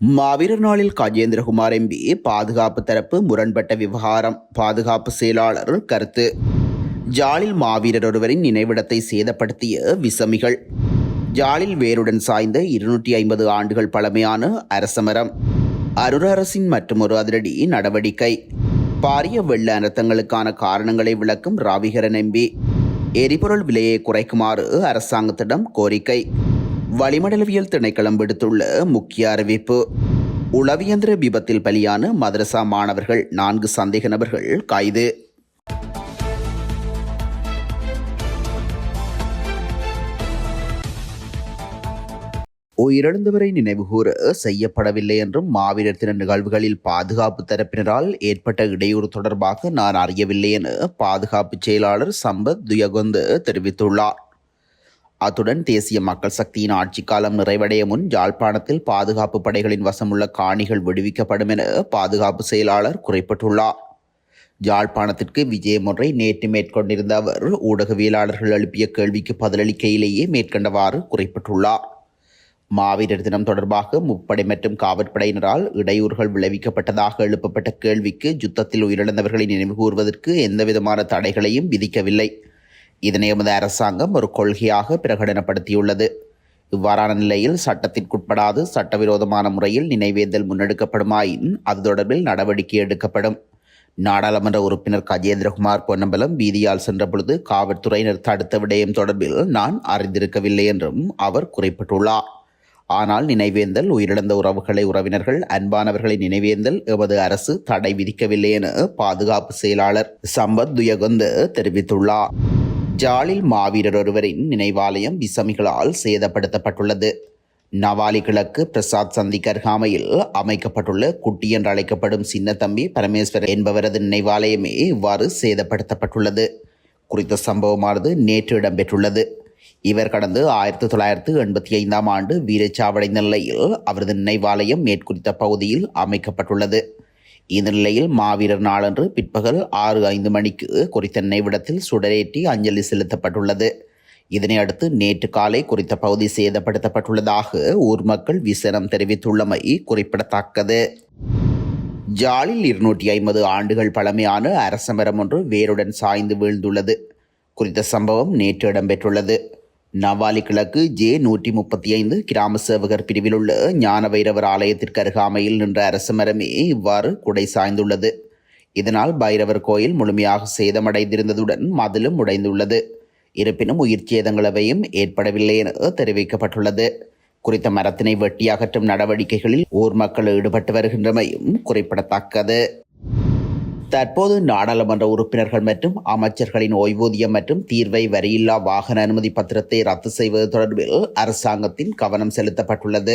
மாவீரர் நாளில் கஜேந்திரகுமார் எம்பி பாதுகாப்பு தரப்பு முரண்பட்ட விவகாரம் பாதுகாப்பு செயலாளர் கருத்து. ஜாலில் மாவீரர் ஒருவரின் நினைவிடத்தை சேதப்படுத்திய விசமிகள். ஜாலில் வேருடன் சாய்ந்த இருநூற்றி ஐம்பது ஆண்டுகள் பழமையான அரசமரம். அருர் அரசின் மற்றொரு அதிரடி நடவடிக்கை. பாரிய வெள்ள அனர்த்தங்களுக்கான காரணங்களை விளக்கும் ராவிகரன் எம்பி. எரிபொருள் விலையை குறைக்குமாறு அரசாங்கத்திடம் கோரிக்கை. வளிமண்டலவியல் திணைக்களம் விடுத்துள்ள முக்கிய அறிவிப்பு. உளவியந்திர விபத்தில் பலியான மதரசா மாணவர்கள் நான்கு சந்தேக நபர்கள் கைது. உயிரிழந்தவரை நினைவுகூர செய்யப்படவில்லை என்றும் மாவீரர் தின நிகழ்வுகளில் பாதுகாப்பு தரப்பினரால் ஏற்பட்ட இடையூறு தொடர்பாக நான் அறியவில்லை என பாதுகாப்பு செயலாளர் சம்பத் துயகொந்து தெரிவித்துள்ளார். அத்துடன் தேசிய மக்கள் சக்தியின் ஆட்சி காலம் நிறைவடைய முன் யாழ்ப்பாணத்தில் பாதுகாப்பு படைகளின் வசமுள்ள காணிகள் விடுவிக்கப்படும் என பாதுகாப்பு செயலாளர் குறிப்பிட்டுள்ளார். யாழ்ப்பாணத்திற்கு விஜயமுறை நேற்று மேற்கொண்டிருந்த அவர் ஊடகவியலாளர்கள் எழுப்பிய கேள்விக்கு பதிலளிக்கையிலேயே மேற்கண்டவாறு குறிப்பிட்டுள்ளார். மாவீரர் தினம் தொடர்பாக முப்படை மற்றும் காவற்படையினரால் இடையூறுகள் விளைவிக்கப்பட்டதாக எழுப்பப்பட்ட கேள்விக்கு யுத்தத்தில் உயிரிழந்தவர்களை நினைவுகூர்வதற்கு எந்தவிதமான தடைகளையும் விதிக்கவில்லை. இதனை எமது அரசாங்கம் ஒரு கொள்கையாக பிரகடனப்படுத்தியுள்ளது. இவ்வாறான நிலையில் சட்டத்திற்குட்படாது சட்டவிரோதமான முறையில் நினைவேந்தல் முன்னெடுக்கப்படுமாயின் அது தொடர்பில் நடவடிக்கை எடுக்கப்படும். நாடாளுமன்ற உறுப்பினர் கஜேந்திரகுமார் பொன்னம்பலம் வீதியால் சென்றபொழுது காவல்துறையினர் தடுத்த விடயம் தொடர்பில் நான் அறிந்திருக்கவில்லை என்றும் அவர் குறிப்பிட்டுள்ளார். ஆனால் நினைவேந்தல் உயிரிழந்த உறவுகளை உறவினர்கள் அன்பானவர்களை நினைவேந்தல் எமது அரசு தடை விதிக்கவில்லை என பாதுகாப்பு செயலாளர் சம்பத் துயகொந்து தெரிவித்துள்ளார். ஜாலில் மாவீரர் ஒருவரின் நினைவாலயம் விசமிகளால் சேதப்படுத்தப்பட்டுள்ளது. நவாலி கிழக்கு பிரசாத் சந்திக்கு அருகாமையில் அமைக்கப்பட்டுள்ள குட்டி என்று அழைக்கப்படும் சின்னத்தம்பி பரமேஸ்வரர் என்பவரது நினைவாலயமே இவ்வாறு சேதப்படுத்தப்பட்டுள்ளது. குறித்த சம்பவமானது நேற்று இடம்பெற்றுள்ளது. இவர் கடந்து ஆயிரத்தி தொள்ளாயிரத்து எண்பத்தி ஐந்தாம் ஆண்டு வீரச்சாவடைந்த நிலையில் அவரது நினைவாலயம் மேற்குறித்த பகுதியில் அமைக்கப்பட்டுள்ளது. இந்த நிலையில் மாவீரர் நாளன்று பிற்பகல் ஆறு ஐந்து மணிக்கு குறித்த நினைவிடத்தில் சுடரேற்றி அஞ்சலி செலுத்தப்பட்டுள்ளது. இதனை அடுத்து நேற்று காலை குறித்த பகுதி சேதப்படுத்தப்பட்டுள்ளதாக ஊர் மக்கள் விசனம் தெரிவித்துள்ளமை குறிப்பிடத்தக்கது. ஜாலில் இருநூற்றி ஐம்பது ஆண்டுகள் பழமையான அரசமரம் ஒன்று வேருடன் சாய்ந்து வீழ்ந்துள்ளது. குறித்த சம்பவம் நேற்று இடம்பெற்றுள்ளது. நவாலி கிழக்கு ஜே நூற்றி முப்பத்தி ஐந்து கிராம சேவகர் பிரிவில் உள்ள ஞான வைரவர் ஆலயத்திற்கு அருகாமையில் நின்ற அரச மரமே இவ்வாறு குடை சாய்ந்துள்ளது. இதனால் பைரவர் கோயில் முழுமையாக சேதமடைந்திருந்ததுடன் மதிலும் உடைந்துள்ளது. இருப்பினும் உயிர் சேதங்களவையும் ஏற்படவில்லை என தெரிவிக்கப்பட்டுள்ளது. குறித்த மரத்தினை வெட்டி அகற்றும் நடவடிக்கைகளில் ஊர் மக்கள் ஈடுபட்டு வருகின்றமையும் குறிப்பிடத்தக்கது. தற்போது நாடாளுமன்ற உறுப்பினர்கள் மற்றும் அமைச்சர்களின் ஓய்வூதியம் மற்றும் தீர்வை வரியில்லா வாகன அனுமதி பத்திரத்தை ரத்து செய்வது தொடர்பில் அரசாங்கத்தின் கவனம் செலுத்தப்பட்டுள்ளது.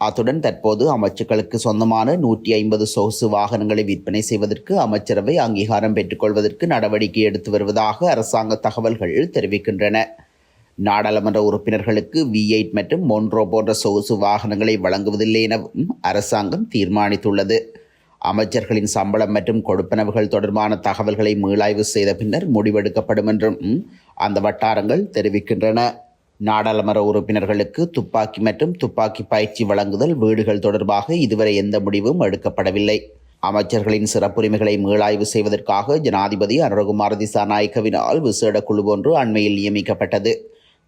அத்துடன் தற்போது அமைச்சர்களுக்கு சொந்தமான நூற்றி ஐம்பது சொகுசு வாகனங்களை விற்பனை செய்வதற்கு அமைச்சரவை அங்கீகாரம் பெற்றுக்கொள்வதற்கு நடவடிக்கை எடுத்து வருவதாக அரசாங்க தகவல்கள் தெரிவிக்கின்றன. நாடாளுமன்ற உறுப்பினர்களுக்கு வி எயிட் மற்றும் மொன்ரோ போன்ற சொகுசு வாகனங்களை வழங்குவதில்லை எனவும் அரசாங்கம் தீர்மானித்துள்ளது. அமைச்சர்களின் சம்பளம் மற்றும் கொடுப்பனவுகள் தொடர்பான தகவல்களை மீளாய்வு செய்த பின்னர் முடிவெடுக்கப்படும் என்றும் அந்த வட்டாரங்கள் தெரிவிக்கின்றன. நாடாளுமன்ற உறுப்பினர்களுக்கு துப்பாக்கி மற்றும் துப்பாக்கி பயிற்சி வழங்குதல் வீடுகள் தொடர்பாக இதுவரை எந்த முடிவும் எடுக்கப்படவில்லை. அமைச்சர்களின் சிறப்புரிமைகளை மீளாய்வு செய்வதற்காக ஜனாதிபதி அனுரகுமார் திசாநாயக்கவினால் விசேட குழு ஒன்று அண்மையில் நியமிக்கப்பட்டது.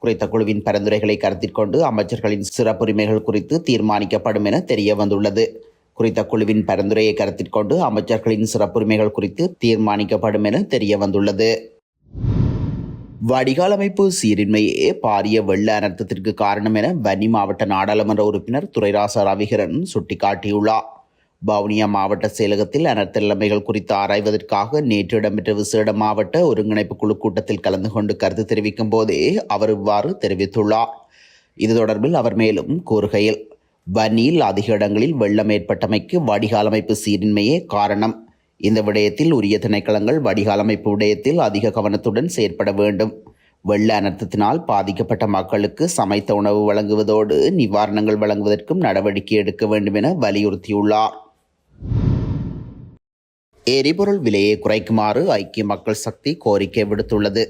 குறித்த குழுவின் பரிந்துரைகளை கருத்தில் கொண்டு அமைச்சர்களின் சிறப்புரிமைகள் குறித்து தீர்மானிக்கப்படும் என தெரிய வந்துள்ளது குறித்த குழுவின் பரிந்துரையை கருத்தில் கொண்டு அமைச்சர்களின் சிறப்புரிமைகள் குறித்து தீர்மானிக்கப்படும் என தெரிய வந்துள்ளது வடிகாலமைப்பு சீரின்மையே பாரிய வெள்ள அனர்த்தத்திற்கு காரணம் என வன்னி மாவட்ட நாடாளுமன்ற உறுப்பினர் துரைராச ரவிகரன் சுட்டிக்காட்டியுள்ளார். வவுனியா மாவட்ட செயலகத்தில் அனர்த்த நிலைமைகள் குறித்து ஆராய்வதற்காக நேற்று இடம்பெற்ற விசேட மாவட்ட ஒருங்கிணைப்பு குழு கூட்டத்தில் கலந்து கொண்டு கருத்து தெரிவிக்கும் போதே அவர் இவ்வாறு தெரிவித்துள்ளார். இது தொடர்பில் அவர் மேலும் கூறுகையில் வன்னியில் அதிக இடங்களில் வெள்ளம் ஏற்பட்டமைக்கு வடிகால் அமைப்பு சீரின்மையே காரணம். இந்த விடயத்தில் உரிய திணைக்களங்கள் வடிகால் அமைப்பு விடயத்தில் அதிக கவனத்துடன் செயற்பட வேண்டும். வெள்ள அனர்த்தத்தினால் பாதிக்கப்பட்ட மக்களுக்கு சமைத்த உணவு வழங்குவதோடு நிவாரணங்கள் வழங்குவதற்கும் நடவடிக்கை எடுக்க வேண்டும் என வலியுறுத்தியுள்ளார். எரிபொருள் விலையை குறைக்குமாறு ஐக்கிய மக்கள் சக்தி கோரிக்கை விடுத்துள்ளது.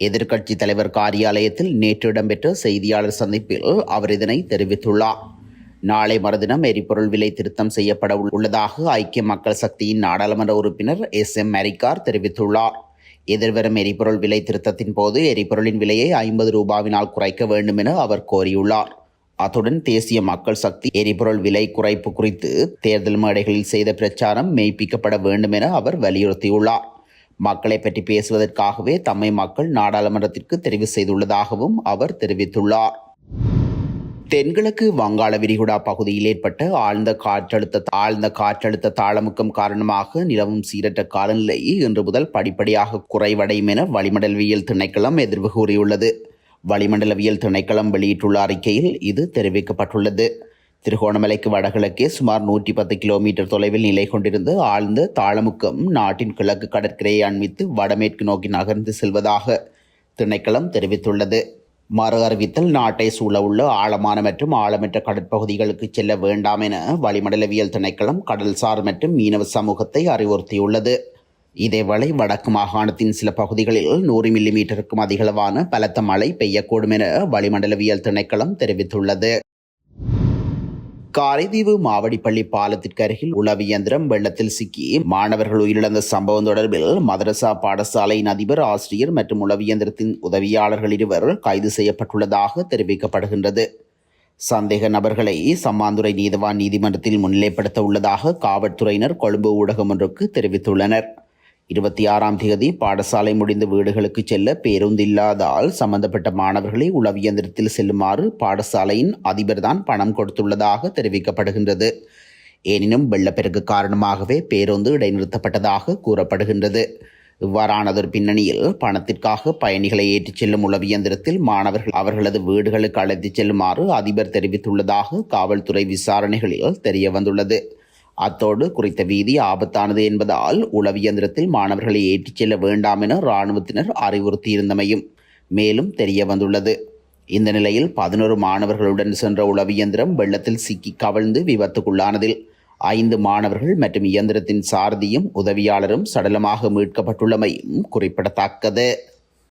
எதிர்க்கட்சி தலைவர் காரியாலயத்தில் நேற்று இடம்பெற்ற செய்தியாளர் சந்திப்பில் அவர் இதனை தெரிவித்துள்ளார். நாளை மறுதினம் எரிபொருள் விலை திருத்தம் செய்யப்பட உள்ளதாக ஐக்கிய மக்கள் சக்தியின் நாடாளுமன்ற உறுப்பினர் எஸ் எம் மெரிக்கார் தெரிவித்துள்ளார். எதிர்வரும் எரிபொருள் விலை திருத்தத்தின் போது எரிபொருளின் விலையை ஐம்பது ரூபாவினால் குறைக்க வேண்டும் என அவர் கோரியுள்ளார். அத்துடன் தேசிய மக்கள் சக்தி எரிபொருள் விலை குறைப்பு குறித்து தேர்தல் மேடைகளில் செய்த பிரச்சாரம் மெய்ப்பிக்கப்பட வேண்டும் என அவர் வலியுறுத்தியுள்ளார். மக்களை பற்றி பேசுவதற்காகவே தம்மை மக்கள் நாடாளுமன்றத்திற்கு தெரிவு செய்துள்ளதாகவும் அவர் தெரிவித்துள்ளார். தென்கிழக்கு வங்காள விரிகுடா பகுதியில் ஏற்பட்ட ஆழ்ந்த காற்றழுத்த ஆழ்ந்த காற்றழுத்த தாளமுக்கம் காரணமாக நிலவும் சீரற்ற காலநிலை இன்று முதல் படிப்படியாக குறைவடையும் என வளிமண்டலவியல் திணைக்களம் எதிர்வு கூறியுள்ளது. வளிமண்டலவியல் திணைக்களம் வெளியிட்டுள்ள அறிக்கையில் இது தெரிவிக்கப்பட்டுள்ளது. திருகோணமலைக்கு வடகிழக்கே சுமார் நூற்றி பத்து கிலோமீட்டர் தொலைவில் நிலை கொண்டிருந்த ஆழ்ந்த தாளமுக்கம் நாட்டின் கிழக்கு கடற்கரையை அண்மித்து வடமேற்கு நோக்கி நகர்ந்து செல்வதாக திணைக்களம் தெரிவித்துள்ளது. மறு அறிவித்தல் நாட்டை சூழவுள்ள ஆழமான மற்றும் ஆழமற்ற கடற்பகுதிகளுக்கு செல்ல வேண்டாம் என வளிமண்டலவியல் திணைக்களம் கடல்சார் மற்றும் மீனவ சமூகத்தை அறிவுறுத்தியுள்ளது. இதேவேளை வடக்கு மாகாணத்தின் சில பகுதிகளில் நூறு மில்லிமீட்டருக்கும் அதிகளவான பலத்த மழை பெய்யக்கூடும் என வளிமண்டலவியல் திணைக்களம் தெரிவித்துள்ளது. காரைதீவு மாவடிப்பள்ளி பாலத்திற்கு அருகில் உளவு இயந்திரம் வெள்ளத்தில் சிக்கி மாணவர்கள் உயிரிழந்த சம்பவம் தொடர்பில் மதரசா பாடசாலையின் அதிபர் ஆசிரியர் மற்றும் உளவு இயந்திரத்தின் உதவியாளர்கள் இருவர் கைது செய்யப்பட்டுள்ளதாக தெரிவிக்கப்படுகின்றது. சந்தேக நபர்களை சம்மாந்துறை நீதவான் நீதிமன்றத்தில் முன்னிலைப்படுத்த உள்ளதாக காவல்துறையினர் கொழும்பு ஊடகம் ஒன்றுக்கு தெரிவித்துள்ளனர். இருபத்தி ஆறாம் தேதி பாடசாலை முடிந்து வீடுகளுக்கு செல்ல பேருந்து இல்லாதால் சம்பந்தப்பட்ட மாணவர்களை உளவியந்திரத்தில் செல்லுமாறு பாடசாலையின் அதிபர்தான் பணம் கொடுத்துள்ளதாக தெரிவிக்கப்படுகின்றது. எனினும் வெள்ளப்பெருக்கு காரணமாகவே பேருந்து இடைநிறுத்தப்பட்டதாக கூறப்படுகின்றது. இவ்வாறானதொரு பின்னணியில் பணத்திற்காக பயணிகளை ஏற்றிச் செல்லும் உளவியந்திரத்தில் மாணவர்கள் அவர்களது வீடுகளுக்கு அழைத்துச் செல்லுமாறு அதிபர் தெரிவித்துள்ளதாக காவல்துறை விசாரணைகளில் தெரிய வந்துள்ளது அத்தோடு குறித்த வீதி ஆபத்தானது என்பதால் உளவியந்திரத்தில் மாணவர்களை ஏற்றிச் செல்ல வேண்டாம் என இராணுவத்தினர் அறிவுறுத்தியிருந்தமையும் மேலும் தெரிய வந்துள்ளது. இந்த நிலையில் பதினோரு மாணவர்களுடன் சென்ற உளவியந்திரம் வெள்ளத்தில் சிக்கி கவிழ்ந்து விபத்துக்குள்ளானதில் ஐந்து மாணவர்கள் மற்றும் இயந்திரத்தின் சாரதியும் உதவியாளரும் சடலமாக மீட்கப்பட்டுள்ளமையும் குறிப்பிடத்தக்கது.